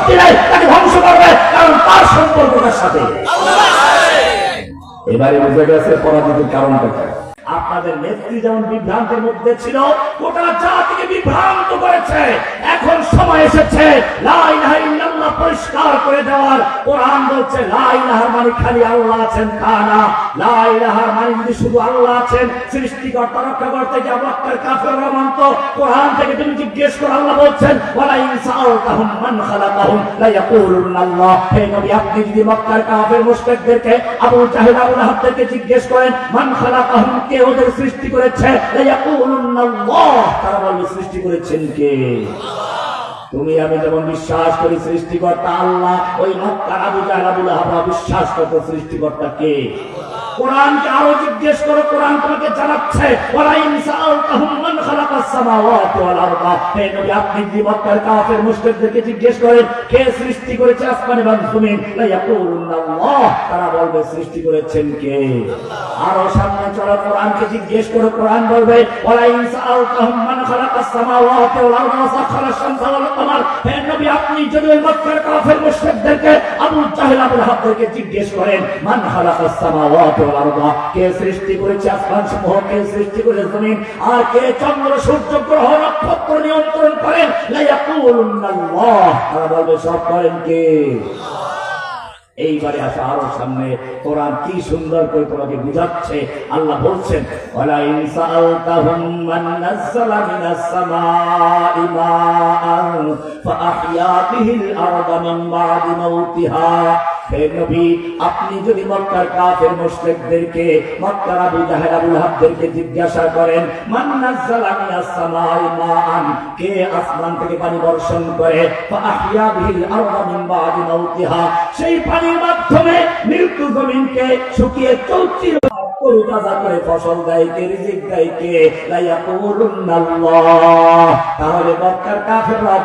শক্তি নাই, তাকে ধ্বংস করবে, কারণ তার সম্পর্কটার সাথে। এবারে বুঝে গেছে পরাজিতের কারণটা কি। আপনাদের নেত্রী যেমন বিভ্রান্তের মধ্যে ছিল, গোটা জাতিকে বিভ্রান্ত করেছে। এখন সময় এসেছে লাইন পরিষ্কার করে দেওয়ার কোরআন বলছে, লা ইলাহার মানে খালি আল্লাহ আছেন তা না। লা ইলাহার মানে যদি শুধু আল্লাহ আছেন, সৃষ্টিকর্তা, রক্ষাকর্তা যে মক্কার কাফেররা মানত, কোরআন থেকে তুমি জিজ্ঞেস করো, আল্লাহ বলছেন, ওয়ালা ইন সাআলতাহুম মান খালাকাহুম লা ইয়াকুলুনা আল্লাহ হে নবী, আপনি যদি মক্কার কাফের মুশরিকদেরকে আবু জাহেল, আবু লাহাবদেরকে জিজ্ঞেস করেন, মান খালাকাহুম, কে ওদের সৃষ্টি করেছে? লা ইয়াকুলুনা আল্লাহ তারা বলবে, সৃষ্টি করেছেন কে? তুমি আমি যেমন বিশ্বাস করি সৃষ্টিকর্তা আল্লাহ, ওই মক্কার আবু জাহেল আবু লাহাব বিশ্বাস করতো সৃষ্টিকর্তা কে? কোরআনকে আরও জিজ্ঞেস করো, কোরআন তোমাকে জানাচ্ছে, ওয়ালা ইন সাআলতাহুম খালাকাস সামাওয়াতি ওয়াল আরদা। হে নবী, আপনি যদি কাফের, মুশরিকদেরকে জিজ্ঞেস করেন, কে সৃষ্টি করেছে আসমান এবং জমিন? লা ইয়াকুলুনাল্লাহ তারা বলবে, সৃষ্টি করেছেন কে? আরও সামনে চলো, কোরআনকে জিজ্ঞেস করো, কোরআন বলবে, ওয়ালা ইন সাআলতাহুম মান খালাকাস সামাওয়াতি ওয়াল আরদা, ওয়া সাখারা শামসা ওয়াল কমার। হে নবী, আপনি যদি মক্কার কাফের, মুশরিকদেরকে আবু জাহেল জিজ্ঞেস করেন, মান খালাকাস সামাওয়াতি ওয়াল আরদা? কে সৃষ্টি করেছে সৃষ্টি করেছে জমিন? আর কে চন্দ্র, সূর্য, গ্রহ, নক্ষত্র নিয়ন্ত্রণ করেন? লা ইয়াকুলুনা আল্লাহ তারা বলবে, সব করেন কে? এইবারে আসা আরও সামনে। তোরা কি সুন্দর করে তোমাকে বুঝাচ্ছে। আল্লাহ বলছেন ইমা আপনি যদি মক্কার কাফের মক্কার আবু লাহাবদেরকে জিজ্ঞাসা করেন কে আসমান থেকে পানি বর্ষণ করে? সেই পানির মাধ্যমে মৃত্যু জমিনকে শুকিয়ে করে ফসল কে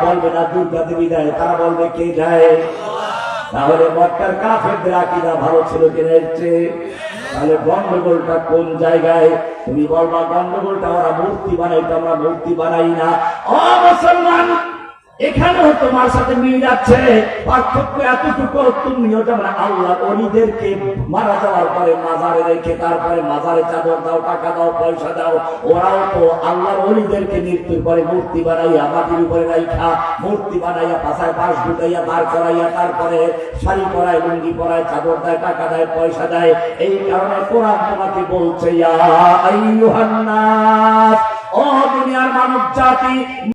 বলবে না, দুর্গা দেবী তারা বলবে, কে দেয়? তাহলে মক্কার কাফেরদের আকিদা ভালো ছিল কিনা চেয়ে? তাহলে গন্ডগোলটা কোন জায়গায়? তুমি বলবা, গন্ডগোলটা ওরা মূর্তি বানাইতো আমরা মূর্তি বানাই না। অ মুসলমান! এখানেও তোমার সাথে মিল যাচ্ছে পার্থক্য এতটুকু আল্লাহ অলিদেরকে মারা যাওয়ার পরে মাজারে রেখে তারপরে মাজারে চাদর দাও, টাকা দাও, পয়সা দাও। ওরাও তো আল্লাহর অলিদেরকে মৃত্যুর পরে মূর্তি বানাইয়া মাটির উপরে রাইখা, মূর্তি বানাইয়া পাশায় পাশ ঢুকাইয়া করাইয়া তারপরে শাড়ি পরায়, লুঙ্গি পরায়, চাদর দেয়, টাকা দেয়, পয়সা দেয়। এই কারণে কোরআন তোমাকে বলছে, ইয়া ও দুনিয়ার মানব জাতি